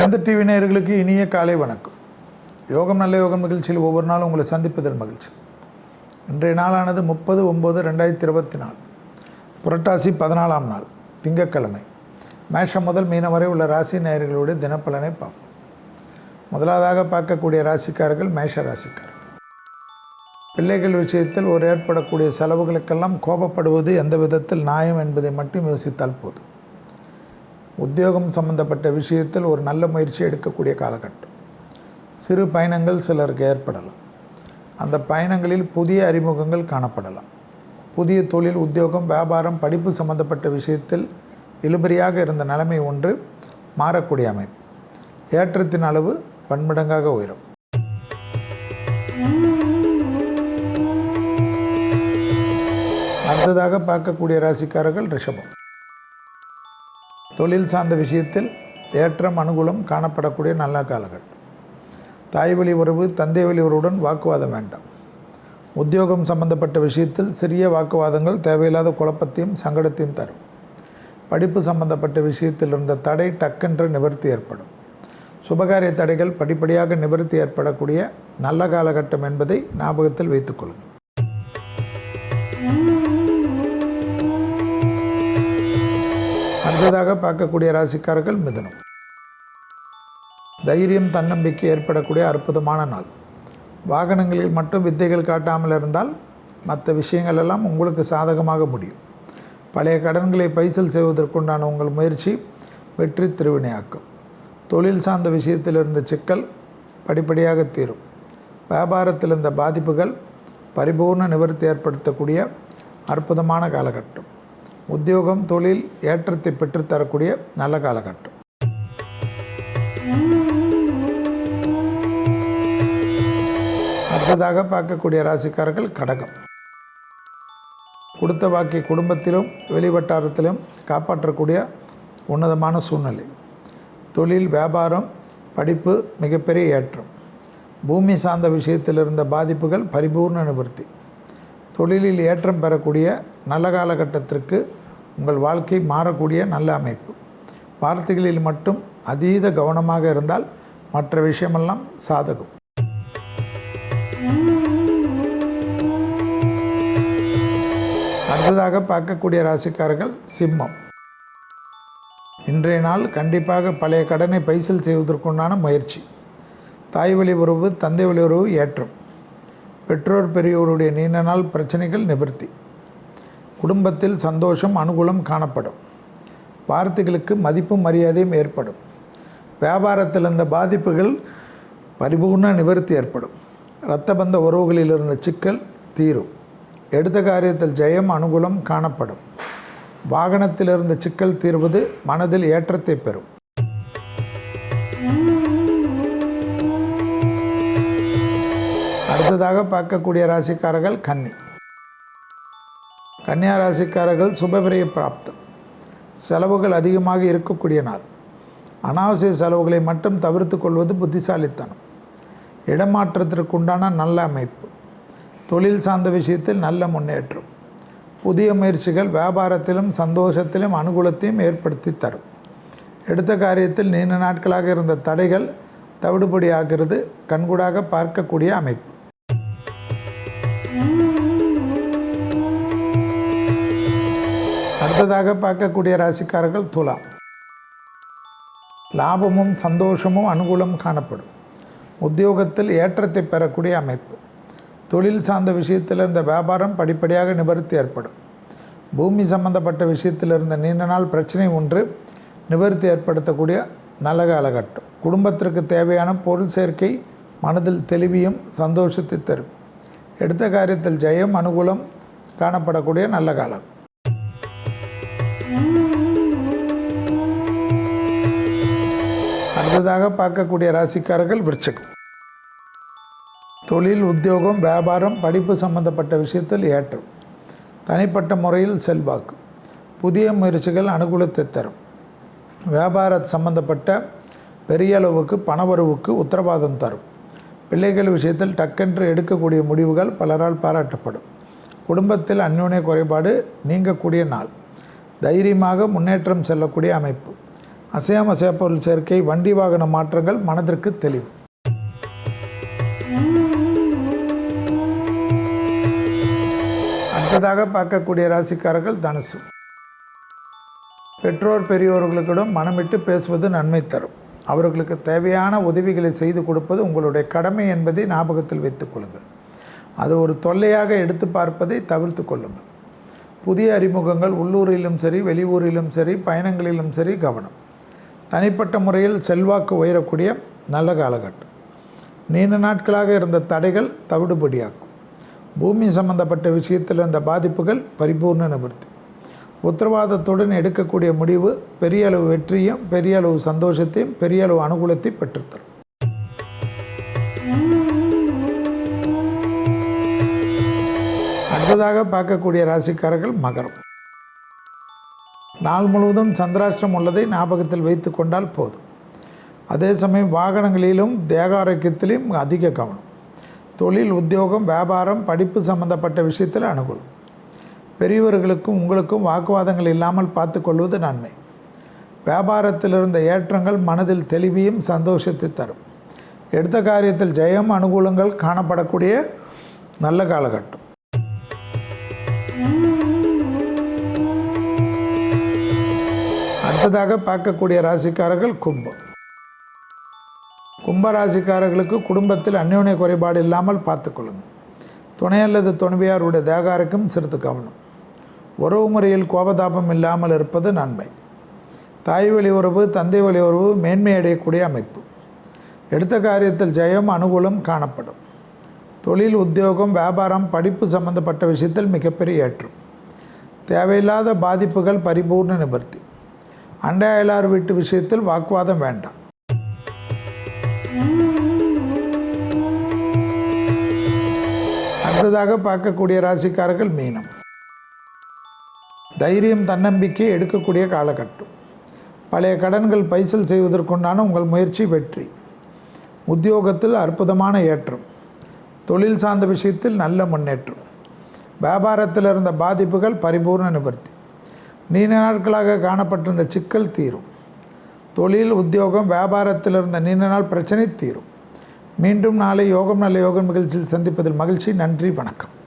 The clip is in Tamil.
சந்து டிவி நேயர்களுக்கு இனிய காலை வணக்கம். யோகம் நல்ல யோகம் நிகழ்ச்சியில் ஒவ்வொரு நாளும் உங்களை சந்திப்பதில் மகிழ்ச்சி. இன்றைய நாளானது முப்பது ஒம்பது ரெண்டாயிரத்தி இருபத்தி நாலு. புரட்டாசி பதினாலாம் நாள் திங்கட்கிழமை மேஷம் முதல் மீனம் வரை உள்ள ராசி நேயர்களுடைய தினப்பலனை பார்ப்போம். முதலாவதாக பார்க்கக்கூடிய ராசிக்காரர்கள் மேஷ ராசிக்காரர்கள். பிள்ளைகள் விஷயத்தில் ஒரு ஏற்படக்கூடிய செலவுகளுக்கெல்லாம் கோபப்படுவது எந்த விதத்தில் நியாயம் என்பதை மட்டும் யோசித்தால் போதும். உத்தியோகம் சம்பந்தப்பட்ட விஷயத்தில் ஒரு நல்ல முயற்சி எடுக்கக்கூடிய காலகட்டம். சிறு பயணங்கள் சிலருக்கு ஏற்படலாம். அந்த பயணங்களில் புதிய அறிமுகங்கள் காணப்படலாம். புதிய தொழில் உத்தியோகம் வியாபாரம் படிப்பு சம்பந்தப்பட்ட விஷயத்தில் இழுபறியாக இருந்த நிலைமை ஒன்று மாறக்கூடிய அமைப்பு. ஏற்றத்தின் அளவு பன்மடங்காக உயரும். அடுத்ததாக பார்க்கக்கூடிய ராசிக்காரர்கள் ரிஷபம். தொழில் சார்ந்த விஷயத்தில் ஏற்றம் அனுகூலம் காணப்படக்கூடிய நல்ல காலகட்டம் தாய் வழி உறவு தந்தை வழி உறவுடன் வாக்குவாதம் வேண்டாம். உத்தியோகம் சம்பந்தப்பட்ட விஷயத்தில் சிறிய வாக்குவாதங்கள் தேவையில்லாத குழப்பத்தையும் சங்கடத்தையும் தரும். படிப்பு சம்பந்தப்பட்ட விஷயத்தில் இருந்த தடை டக்கென்று நிவர்த்தி ஏற்படும். சுபகாரிய தடைகள் படிப்படியாக நிவர்த்தி ஏற்படக்கூடிய நல்ல காலகட்டம் என்பதை ஞாபகத்தில் வைத்துக்கொள்ளுங்கள். அடுத்ததாக பார்க்கக்கூடிய ராசிக்காரர்கள் மிதனம். தைரியம் தன்னம்பிக்கை ஏற்படக்கூடிய அற்புதமான நாள். வாகனங்களில் மட்டும் வித்தைகள் காட்டாமல் இருந்தால் மற்ற விஷயங்கள் எல்லாம் உங்களுக்கு சாதகமாக முடியும். பழைய கடன்களை பைசல் செய்வதற்குண்டான உங்கள் முயற்சி வெற்றி திருவினையாக்கும். தொழில் சார்ந்த விஷயத்தில் இருந்த சிக்கல் படிப்படியாக தீரும். வியாபாரத்தில் இருந்த பாதிப்புகள் பரிபூர்ண நிவர்த்தி ஏற்படுத்தக்கூடிய அற்புதமான காலகட்டம். உத்தியோகம் தொழில் ஏற்றத்தை பெற்றுத்தரக்கூடிய நல்ல காலகட்டம். அடுத்ததாக பார்க்கக்கூடிய ராசிக்காரர்கள் கடகம். கொடுத்த வாக்கை குடும்பத்திலும் வெளிவட்டாரத்திலும் காப்பாற்றக்கூடிய உன்னதமான சூழ்நிலை. தொழில் வியாபாரம் படிப்பு மிகப்பெரிய ஏற்றம். பூமி சார்ந்த விஷயத்தில் இருந்த பாதிப்புகள் பரிபூர்ண நிவர்த்தி. தொழிலில் ஏற்றம் பெறக்கூடிய நல்ல காலகட்டத்திற்கு உங்கள் வாழ்க்கை மாறக்கூடிய நல்ல அமைப்பு. வார்த்தைகளில் மட்டும் அதீத கவனமாக இருந்தால் மற்ற விஷயமெல்லாம் சாதகம். அடுத்ததாக பார்க்கக்கூடிய ராசிக்காரர்கள் சிம்மம். இன்றைய நாள் கண்டிப்பாக பழைய கடனை பைசல் செய்வதற்குண்டான முயற்சி. தாய் வழி உறவு தந்தை வழி உறவு ஏற்றம். பெற்றோர் பெரியோருடைய நீண்ட நாள் பிரச்சனைகள் நிவர்த்தி. குடும்பத்தில் சந்தோஷம் அனுகூலம் காணப்படும். வார்த்தைகளுக்கு மதிப்பும் மரியாதையும் ஏற்படும். வியாபாரத்தில் இருந்த பாதிப்புகள் பரிபூர்ண நிவர்த்தி ஏற்படும். இரத்தபந்த உறவுகளில் இருந்த சிக்கல் தீரும். எடுத்த காரியத்தில் ஜெயம் அனுகூலம் காணப்படும். வாகனத்தில் இருந்த சிக்கல் தீர்வது மனதில் ஏற்றத்தை பெறும். அடுத்ததாக பார்க்கக்கூடிய ராசிக்காரர்கள் கன்னி. கன்னியா ராசிக்காரர்கள் சுபவிரய பிராப்தம். செலவுகள் அதிகமாக இருக்கக்கூடிய நாள். அனாவசிய செலவுகளை மட்டும் தவிர்த்து கொள்வது புத்திசாலித்தனம். இடமாற்றத்திற்குண்டான நல்ல அமைப்பு. தொழில் சார்ந்த விஷயத்தில் நல்ல முன்னேற்றம். புதிய முயற்சிகள் வியாபாரத்திலும் சந்தோஷத்திலும் அனுகூலத்தையும் ஏற்படுத்தி தரும். எடுத்த காரியத்தில் நீண்ட நாட்களாக இருந்த தடைகள் தவிடுபடியாகிறது. கண்கூடாக பார்க்கக்கூடிய அமைப்பு. அடுத்ததாக பார்க்கக்கூடிய ராசிக்காரர்கள் துலாம். லாபமும் சந்தோஷமும் அனுகூலம் காணப்படும். உத்தியோகத்தில் ஏற்றத்தை பெறக்கூடிய அமைப்பு. தொழில் சார்ந்த விஷயத்தில் இருந்த வியாபாரம் படிப்படியாக நிவர்த்தி ஏற்படும். பூமி சம்பந்தப்பட்ட விஷயத்தில் இருந்த நீண்ட நாள் பிரச்சனை ஒன்று நிவர்த்தி ஏற்படுத்தக்கூடிய நல்ல காலகட்டம். குடும்பத்திற்கு தேவையான பொருள் சேர்க்கை மனதில் தெளிவியும் சந்தோஷத்தை தரும். எடுத்த காரியத்தில் ஜெயம் அனுகூலம் காணப்படக்கூடிய நல்ல காலம். அடுத்ததாக பார்க்கக்கூடிய ராசிக்காரர்கள் விருச்சகம். தொழில் உத்தியோகம் வியாபாரம் படிப்பு சம்பந்தப்பட்ட விஷயத்தில் ஏற்றம். தனிப்பட்ட முறையில் செல்வாக்கு. புதிய முயற்சிகள் அனுகூலத்தை தரும். வியாபார சம்பந்தப்பட்ட பெரிய அளவுக்கு பணவரவுக்கு உத்தரவாதம் தரும். பிள்ளைகள் விஷயத்தில் டக்கென்று எடுக்கக்கூடிய முடிவுகள் பலரால் பாராட்டப்படும். குடும்பத்தில் அந்யோன்ய குறைபாடு நீங்கக்கூடிய நாள். தைரியமாக முன்னேற்றம் செல்லக்கூடிய அமைப்பு. அசையாம பொருள் சேர்க்கை வண்டி வாகன மாற்றங்கள் மனதிற்கு தெளிவு. அடுத்ததாக பார்க்கக்கூடிய ராசிக்காரர்கள் தனுசு. பெற்றோர் பெரியோர்களுக்கிடம் மனமிட்டு பேசுவது நன்மை தரும். அவர்களுக்கு தேவையான உதவிகளை செய்து கொடுப்பது உங்களுடைய கடமை என்பதை ஞாபகத்தில் வைத்துக் கொள்ளுங்கள். அது ஒரு தொல்லையாக எடுத்து பார்ப்பதை தவிர்த்து கொள்ளுங்கள். புதிய அறிமுகங்கள் உள்ளூரிலும் சரி வெளியூரிலும் சரி பயணங்களிலும் சரி கவனம். தனிப்பட்ட முறையில் செல்வாக்கு உயரக்கூடிய நல்ல காலகட்டம். நீண்ட நாட்களாக இருந்த தடைகள் தவிடுபடியாக்கும். பூமி சம்பந்தப்பட்ட விஷயத்தில் இருந்த பாதிப்புகள் பரிபூர்ண நிவர்த்தி. உத்தரவாதத்துடன் எடுக்கக்கூடிய முடிவு பெரிய அளவு வெற்றியும் பெரிய அளவு சந்தோஷத்தையும் பெரிய அளவு அனுகூலத்தை பெற்றுத்தரும். அடுத்ததாக பார்க்கக்கூடிய ராசிக்காரர்கள் மகரம். நாள் முழுவதும் சந்திராஷ்டிரம் உள்ளதை ஞாபகத்தில் வைத்து கொண்டால் போதும். அதே சமயம் வாகனங்களிலும் தேக ஆரோக்கியத்திலும் அதிக கவனம். தொழில் உத்தியோகம் வியாபாரம் படிப்பு சம்பந்தப்பட்ட விஷயத்தில் அனுகூலம். பெரியவர்களுக்கும் உங்களுக்கும் வாக்குவாதங்கள் இல்லாமல் பார்த்து கொள்வது நன்மை. வியாபாரத்தில் இருந்த ஏற்றங்கள் மனதில் தெளிவையும் சந்தோஷத்தை தரும். எடுத்த காரியத்தில் ஜெயம் அனுகூலங்கள் காணப்படக்கூடிய நல்ல காலகட்டம். அடுத்ததாக பார்க்கக்கூடிய ராசிக்காரர்கள் கும்பம். கும்ப ராசிக்காரர்களுக்கு குடும்பத்தில் அந்யோன்ய குறைபாடு இல்லாமல் பார்த்துக்கொள்ளுங்கள் துணை அல்லது துணைவியாருடைய தேகாருக்கும் சிறிது கவனம். உறவு முறையில் கோபதாபம் இல்லாமல் இருப்பது நன்மை. தாய் வழி உறவு தந்தை வழி உறவு மேன்மை அடையக்கூடிய அமைப்பு. எடுத்த காரியத்தில் ஜெயம் அனுகூலம் காணப்படும். தொழில் உத்தியோகம் வியாபாரம் படிப்பு சம்பந்தப்பட்ட விஷயத்தில் மிகப்பெரிய ஏற்றம். தேவையில்லாத பாதிப்புகள் பரிபூர்ண நிவர்த்தி. அண்டை வீட்டு விஷயத்தில் வாக்குவாதம் வேண்டாம். அடுத்ததாக பார்க்கக்கூடிய ராசிக்காரர்கள் மீனம். தைரியம் தன்னம்பிக்கை எடுக்கக்கூடிய காலகட்டம். பழைய கடன்கள் பைசல் செய்வதற்குண்டான உங்கள் முயற்சி வெற்றி. உத்தியோகத்தில் அற்புதமான ஏற்றம். தொழில் சார்ந்த விஷயத்தில் நல்ல முன்னேற்றம். வியாபாரத்தில் இருந்த பாதிப்புகள் பரிபூர்ண நிவர்த்தி. நீண்ட நாட்களாக காணப்பட்டிருந்த சிக்கல் தீரும். தொழில் உத்தியோகம் வியாபாரத்தில் இருந்த நீண்ட நாள் பிரச்சனை தீரும். மீண்டும் நாளை யோகம் நல்ல யோகம் நிகழ்ச்சியில் சந்திப்பதில் மகிழ்ச்சி. நன்றி வணக்கம்.